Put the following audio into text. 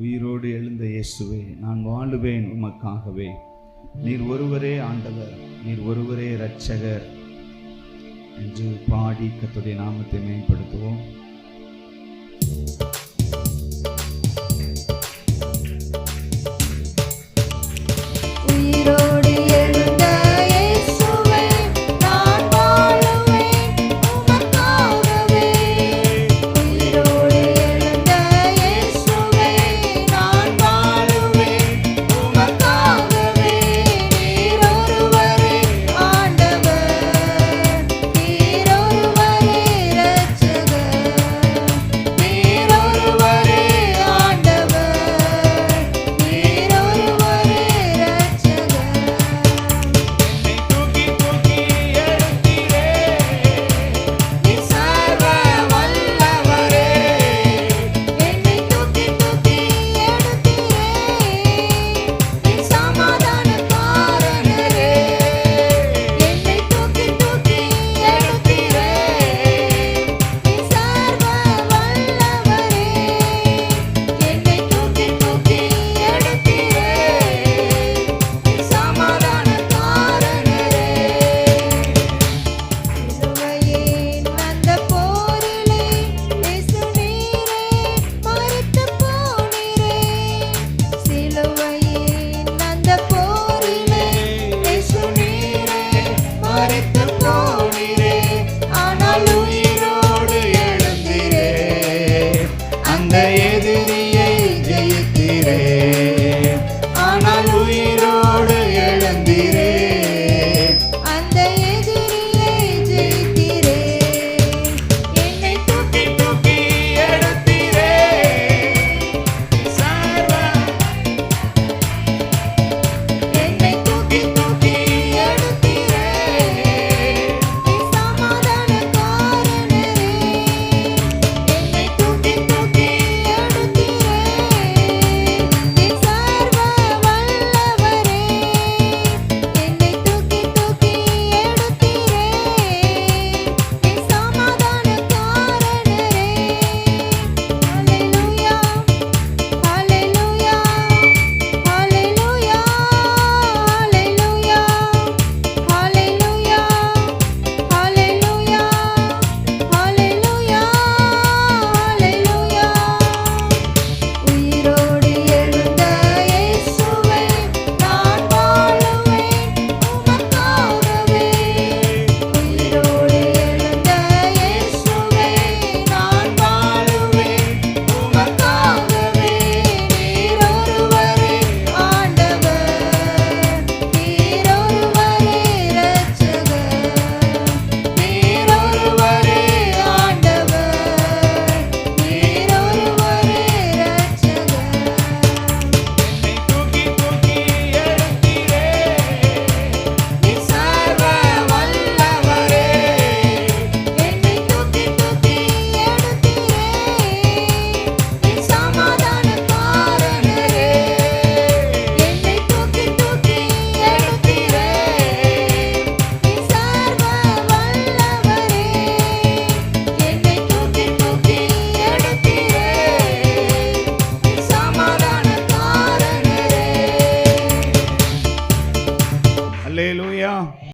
உயிரோடு எழுந்த இயேசுவே நான் வாழுவேன் உமக்காகவே. நீர் ஒருவரே ஆண்டவர் நீர் ஒருவரே இரட்சகர் என்று பாடி கத்துடைய நாமத்தை மேம்படுத்துவோம்.